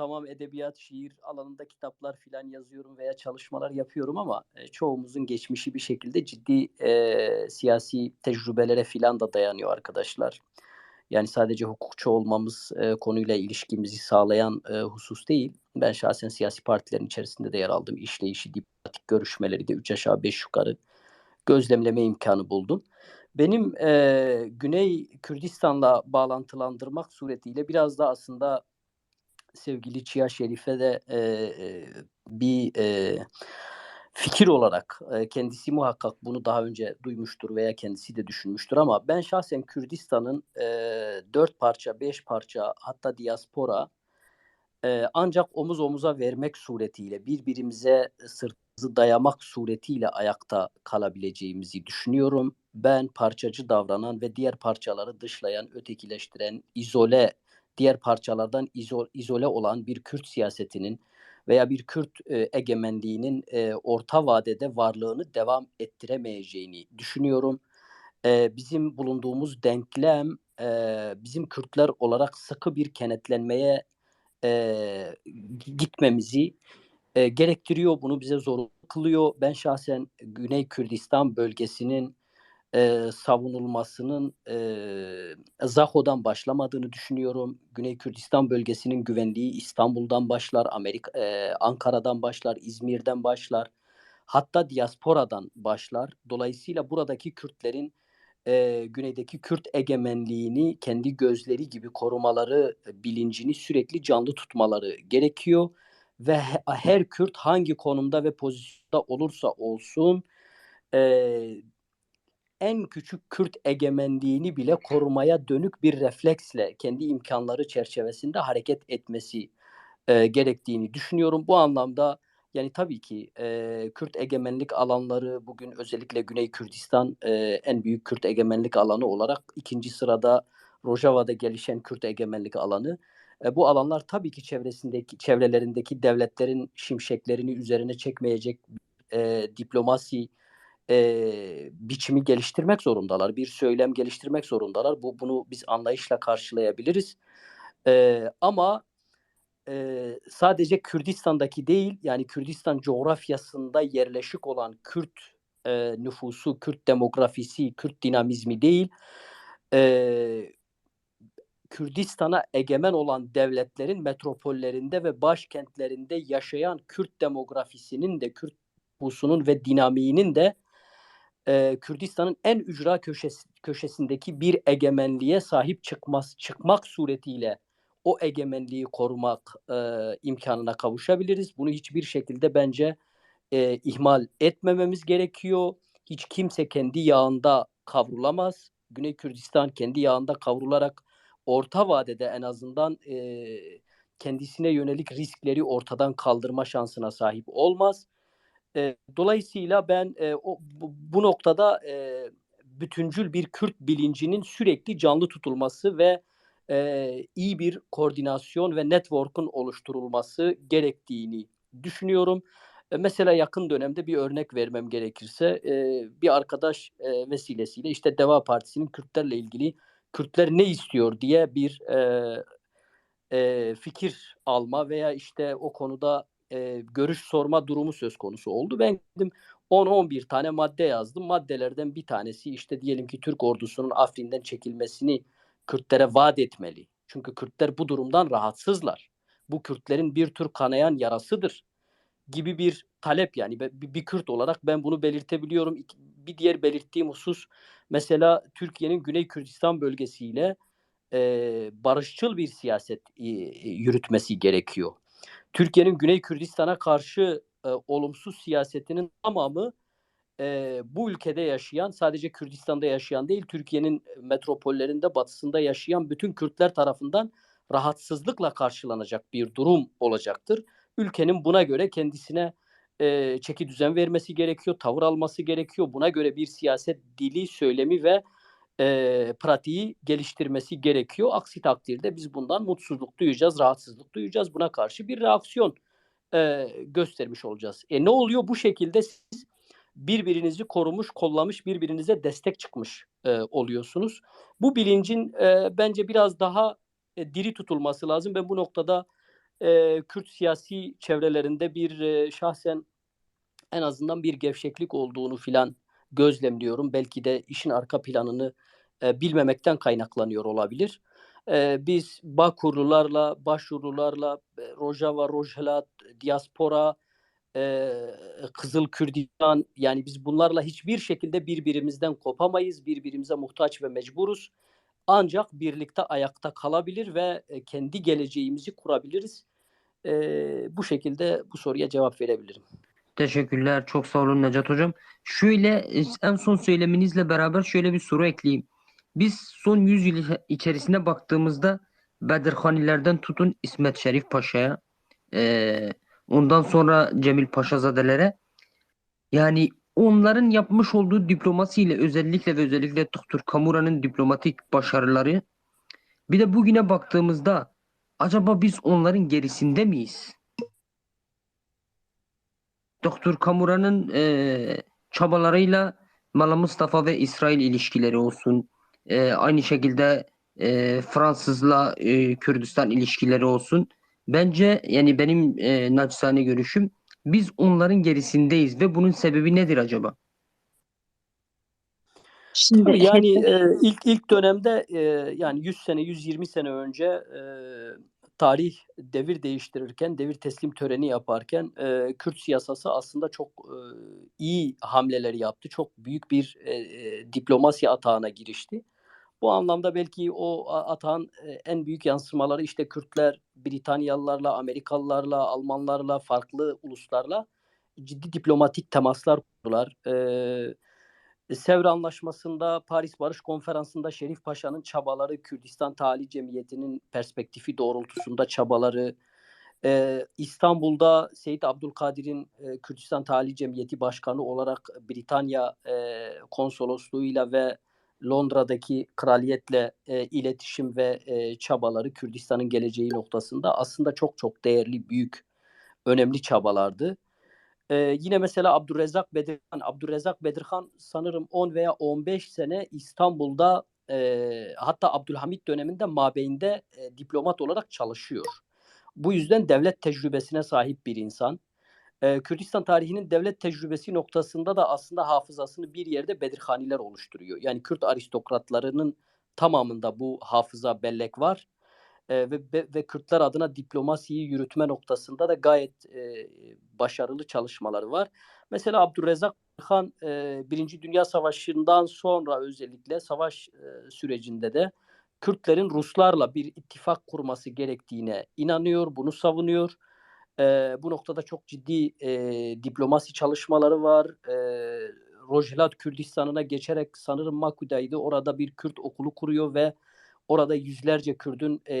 tamam edebiyat, şiir alanında kitaplar filan yazıyorum veya çalışmalar yapıyorum ama e, çoğumuzun geçmişi bir şekilde ciddi e, siyasi tecrübelere filan da dayanıyor arkadaşlar. Yani sadece hukukçu olmamız e, konuyla ilişkimizi sağlayan e, husus değil. Ben şahsen siyasi partilerin içerisinde de yer aldım. İşleyişi, diplomatik görüşmeleri de 3 aşağı 5 yukarı gözlemleme imkanı buldum. Benim e, Güney Kürdistan'la bağlantılandırmak suretiyle biraz da aslında sevgili Çiğa Şerif'e de e, bir e, fikir olarak e, kendisi muhakkak bunu daha önce duymuştur veya kendisi de düşünmüştür ama ben şahsen Kürdistan'ın e, dört parça, beş parça hatta diaspora e, ancak omuz omuza vermek suretiyle birbirimize sırtımızı dayamak suretiyle ayakta kalabileceğimizi düşünüyorum. Ben parçacı davranan ve diğer parçaları dışlayan, ötekileştiren, izole diğer parçalardan izol, izole olan bir Kürt siyasetinin veya bir Kürt e, egemenliğinin e, orta vadede varlığını devam ettiremeyeceğini düşünüyorum. E, bizim bulunduğumuz denklem e, bizim Kürtler olarak sıkı bir kenetlenmeye e, gitmemizi e, gerektiriyor. Bunu bize zorunlu kılıyor. Ben şahsen Güney Kürdistan bölgesinin e, savunulmasının e, Zaho'dan başlamadığını düşünüyorum. Güney Kürdistan bölgesinin güvenliği İstanbul'dan başlar, Amerika, e, Ankara'dan başlar, İzmir'den başlar. Hatta diasporadan başlar. Dolayısıyla buradaki Kürtlerin e, güneydeki Kürt egemenliğini kendi gözleri gibi korumaları bilincini sürekli canlı tutmaları gerekiyor ve her Kürt hangi konumda ve pozisyonda olursa olsun e, en küçük Kürt egemenliğini bile korumaya dönük bir refleksle kendi imkanları çerçevesinde hareket etmesi e, gerektiğini düşünüyorum. Bu anlamda yani tabii ki e, Kürt egemenlik alanları bugün özellikle Güney Kürdistan e, en büyük Kürt egemenlik alanı olarak ikinci sırada Rojava'da gelişen Kürt egemenlik alanı. E, bu alanlar tabii ki çevresindeki çevrelerindeki devletlerin şimşeklerini üzerine çekmeyecek e, diplomasi e, biçimi geliştirmek zorundalar. Bir söylem geliştirmek zorundalar. Bu bunu biz anlayışla karşılayabiliriz. E, ama e, sadece Kürdistan'daki değil, yani Kürdistan coğrafyasında yerleşik olan Kürt e, nüfusu, Kürt demografisi, Kürt dinamizmi değil, e, Kürdistan'a egemen olan devletlerin metropollerinde ve başkentlerinde yaşayan Kürt demografisinin de Kürt nüfusunun ve dinamiğinin de e, Kürdistan'ın en ücra köşesi, köşesindeki bir egemenliğe sahip çıkmaz çıkmak suretiyle o egemenliği korumak e, imkanına kavuşabiliriz. Bunu hiçbir şekilde bence e, ihmal etmememiz gerekiyor. Hiç kimse kendi yağında kavrulamaz. Güney Kürdistan kendi yağında kavrularak orta vadede en azından e, kendisine yönelik riskleri ortadan kaldırma şansına sahip olmaz. E, dolayısıyla ben e, o, bu, bu noktada e, bütüncül bir Kürt bilincinin sürekli canlı tutulması ve e, iyi bir koordinasyon ve network'un oluşturulması gerektiğini düşünüyorum. E, mesela yakın dönemde bir örnek vermem gerekirse e, bir arkadaş e, vesilesiyle işte Deva Partisi'nin Kürtlerle ilgili Kürtler ne istiyor diye bir e, e, fikir alma veya işte o konuda e, görüş sorma durumu söz konusu oldu. Ben dedim 10-11 tane madde yazdım. Maddelerden bir tanesi işte diyelim ki Türk ordusunun Afrin'den çekilmesini Kürtlere vaat etmeli. Çünkü Kürtler bu durumdan rahatsızlar. Bu Kürtlerin bir tür kanayan yarasıdır gibi bir talep yani bir, Kürt olarak ben bunu belirtebiliyorum. Bir diğer belirttiğim husus mesela Türkiye'nin Güney Kürdistan bölgesiyle e, barışçıl bir siyaset e, yürütmesi gerekiyor. Türkiye'nin Güney Kürdistan'a karşı e, olumsuz siyasetinin tamamı e, bu ülkede yaşayan sadece Kürdistan'da yaşayan değil Türkiye'nin metropollerinde batısında yaşayan bütün Kürtler tarafından rahatsızlıkla karşılanacak bir durum olacaktır. Ülkenin buna göre kendisine e, çeki düzen vermesi gerekiyor, tavır alması gerekiyor. Buna göre bir siyaset dili, söylemi ve e, pratiği geliştirmesi gerekiyor. Aksi takdirde biz bundan mutsuzluk duyacağız, rahatsızlık duyacağız. Buna karşı bir reaksiyon e, göstermiş olacağız. E ne oluyor? Bu şekilde siz birbirinizi korumuş, kollamış, birbirinize destek çıkmış e, oluyorsunuz. Bu bilincin e, bence biraz daha e, diri tutulması lazım. Ben bu noktada eee, Kürt siyasi çevrelerinde bir, eee, şahsen en azından bir gevşeklik olduğunu filan gözlemliyorum. Belki de işin arka planını, eee, bilmemekten kaynaklanıyor olabilir. Eee, biz Bağkurlularla, Başurularla, eee, Rojava, Rojhelat, diaspora, eee, Kızıl Kürdistan yani biz bunlarla hiçbir şekilde birbirimizden kopamayız. Birbirimize muhtaç ve mecburuz. Ancak birlikte ayakta kalabilir ve, eee, kendi geleceğimizi kurabiliriz. Eee, bu şekilde bu soruya cevap verebilirim. Teşekkürler. Çok sağ olun Necat Hocam. Şöyle e, en son söyleminizle beraber şöyle bir soru ekleyeyim. Biz son 100 yıl içerisine baktığımızda Bedirhanilerden tutun İsmet Şerif Paşa'ya e, ondan sonra Cemil Paşazadelere yani onların yapmış olduğu diplomasiyle özellikle ve özellikle Doktor Kamura'nın diplomatik başarıları bir de bugüne baktığımızda acaba biz onların gerisinde miyiz? Doktor Kamura'nın e, çabalarıyla Mala Mustafa ve İsrail ilişkileri olsun. E, aynı şekilde e, Fransızla e, Kürdistan ilişkileri olsun. Bence yani benim e, naçizane görüşüm biz onların gerisindeyiz ve bunun sebebi nedir acaba? Şimdi Tabii yani e, ilk ilk dönemde e, yani 100 sene 120 sene önce e, tarih devir değiştirirken devir teslim töreni yaparken e, Kürt siyasası aslında çok e, iyi hamleler yaptı. Çok büyük bir e, diplomasi atağına girişti. Bu anlamda belki o atağın en büyük yansımaları işte Kürtler Britanyalılarla, Amerikalılarla, Almanlarla, farklı uluslarla ciddi diplomatik temaslar kurdular. E, Sevr Anlaşması'nda, Paris Barış Konferansı'nda Şerif Paşa'nın çabaları, Kürdistan Tali Cemiyeti'nin perspektifi doğrultusunda çabaları, e, İstanbul'da Seyit Abdülkadir'in e, Kürdistan Tali Cemiyeti Başkanı olarak Britanya e, konsolosluğuyla ve Londra'daki kraliyetle e, iletişim ve e, çabaları Kürdistan'ın geleceği noktasında aslında çok çok değerli, büyük, önemli çabalardı. Ee, yine mesela Abdurrezzak Bedirhan. Abdurrezzak Bedirhan sanırım 10 veya 15 sene İstanbul'da e, hatta Abdülhamit döneminde Mabeyin'de e, diplomat olarak çalışıyor. Bu yüzden devlet tecrübesine sahip bir insan. Ee, Kürdistan tarihinin devlet tecrübesi noktasında da aslında hafızasını bir yerde Bedirhaniler oluşturuyor. Yani Kürt aristokratlarının tamamında bu hafıza bellek var. Ee, ve, ve, ve Kürtler adına diplomasiyi yürütme noktasında da gayet e, başarılı çalışmaları var. Mesela Abdurrezzak Han e, Birinci Dünya Savaşı'ndan sonra özellikle savaş e, sürecinde de Kürtlerin Ruslarla bir ittifak kurması gerektiğine inanıyor, bunu savunuyor. E, bu noktada çok ciddi e, diplomasi çalışmaları var. E, Rojhelat Kürdistan'ına geçerek sanırım Makuda'ydı. Orada bir Kürt okulu kuruyor ve orada yüzlerce Kürdün e,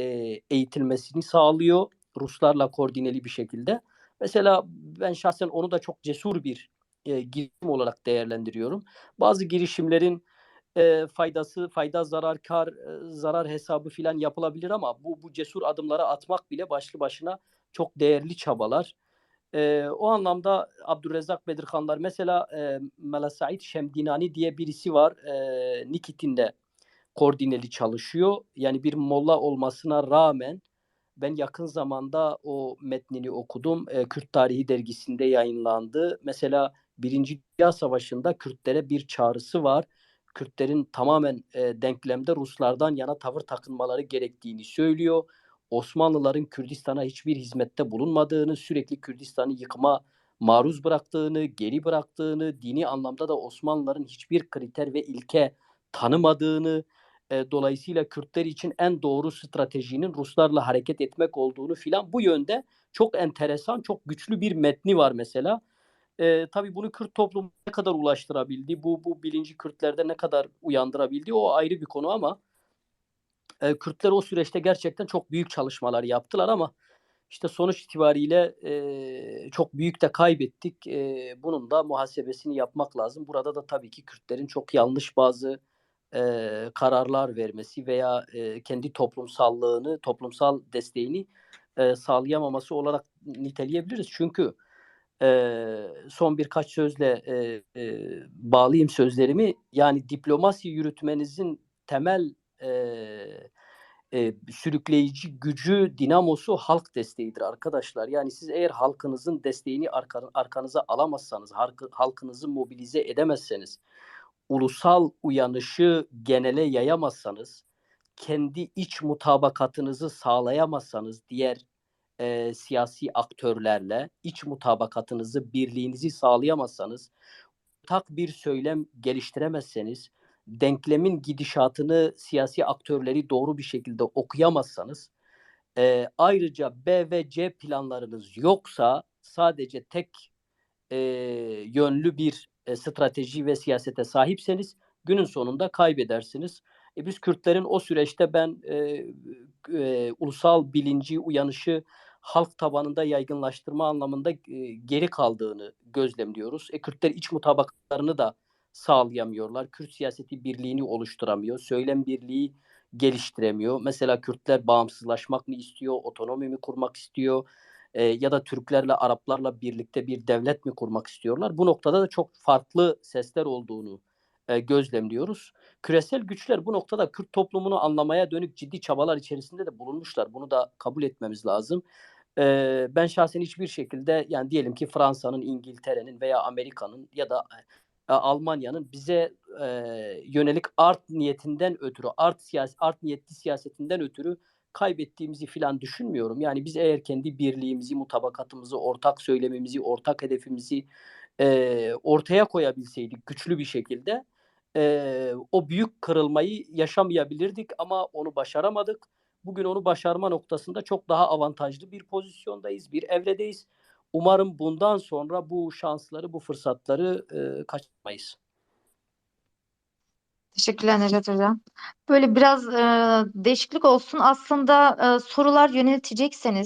eğitilmesini sağlıyor. Ruslarla koordineli bir şekilde. Mesela ben şahsen onu da çok cesur bir e, girişim olarak değerlendiriyorum. Bazı girişimlerin e, faydası, fayda zarar kar e, zarar hesabı filan yapılabilir ama bu bu cesur adımları atmak bile başlı başına çok değerli çabalar. E, o anlamda Abdurrezzak Bedirhanlar mesela e, Mela Said Şemdinani diye birisi var. E, Nikit'inde koordineli çalışıyor. Yani bir molla olmasına rağmen ben yakın zamanda o metnini okudum. E, Kürt Tarihi dergisinde yayınlandı. Mesela Birinci Dünya Savaşı'nda Kürtlere bir çağrısı var. Kürtlerin tamamen e, denklemde Ruslardan yana tavır takınmaları gerektiğini söylüyor. Osmanlıların Kürdistan'a hiçbir hizmette bulunmadığını, sürekli Kürdistan'ı yıkıma maruz bıraktığını, geri bıraktığını, dini anlamda da Osmanlıların hiçbir kriter ve ilke tanımadığını, e, dolayısıyla Kürtler için en doğru stratejinin Ruslarla hareket etmek olduğunu filan bu yönde çok enteresan, çok güçlü bir metni var mesela. E, tabii bunu Kürt toplumu ne kadar ulaştırabildi, bu bu bilinci Kürtlerde ne kadar uyandırabildi o ayrı bir konu ama e, Kürtler o süreçte gerçekten çok büyük çalışmalar yaptılar ama işte sonuç itibariyle e, çok büyük de kaybettik. E, bunun da muhasebesini yapmak lazım. Burada da tabii ki Kürtlerin çok yanlış bazı e, kararlar vermesi veya e, kendi toplumsallığını, toplumsal desteğini e, sağlayamaması olarak niteleyebiliriz. Çünkü e, son birkaç sözle e, e, bağlayayım sözlerimi. Yani diplomasi yürütmenizin temel e, e, sürükleyici gücü, dinamosu halk desteğidir arkadaşlar. Yani siz eğer halkınızın desteğini arka, arkanıza alamazsanız, halkı, halkınızı mobilize edemezseniz, ulusal uyanışı genele yayamazsanız, kendi iç mutabakatınızı sağlayamazsanız diğer e, siyasi aktörlerle iç mutabakatınızı, birliğinizi sağlayamazsanız, ortak bir söylem geliştiremezseniz, denklemin gidişatını siyasi aktörleri doğru bir şekilde okuyamazsanız, e, ayrıca B ve C planlarınız yoksa sadece tek e, yönlü bir e, strateji ve siyasete sahipseniz günün sonunda kaybedersiniz. E, biz Kürtlerin o süreçte ben e, e, ulusal bilinci, uyanışı halk tabanında yaygınlaştırma anlamında e, geri kaldığını gözlemliyoruz. E, Kürtler iç mutabakatlarını da sağlayamıyorlar. Kürt siyaseti birliğini oluşturamıyor. Söylem birliği geliştiremiyor. Mesela Kürtler bağımsızlaşmak mı istiyor, otonomi mi kurmak istiyor e, ya da Türklerle, Araplarla birlikte bir devlet mi kurmak istiyorlar? Bu noktada da çok farklı sesler olduğunu e, gözlemliyoruz. Küresel güçler bu noktada Kürt toplumunu anlamaya dönük ciddi çabalar içerisinde de bulunmuşlar. Bunu da kabul etmemiz lazım. E, ben şahsen hiçbir şekilde yani diyelim ki Fransa'nın, İngiltere'nin veya Amerika'nın ya da Almanya'nın bize e, yönelik art niyetinden ötürü, art siyasi, art niyetli siyasetinden ötürü kaybettiğimizi filan düşünmüyorum. Yani biz eğer kendi birliğimizi, mutabakatımızı, ortak söylememizi, ortak hedefimizi e, ortaya koyabilseydik güçlü bir şekilde e, o büyük kırılmayı yaşamayabilirdik ama onu başaramadık. Bugün onu başarma noktasında çok daha avantajlı bir pozisyondayız, bir evredeyiz. Umarım bundan sonra bu şansları, bu fırsatları e, kaçırmayız. Teşekkürler Necat Hocam. Böyle biraz e, değişiklik olsun. Aslında e, sorular yöneltecekseniz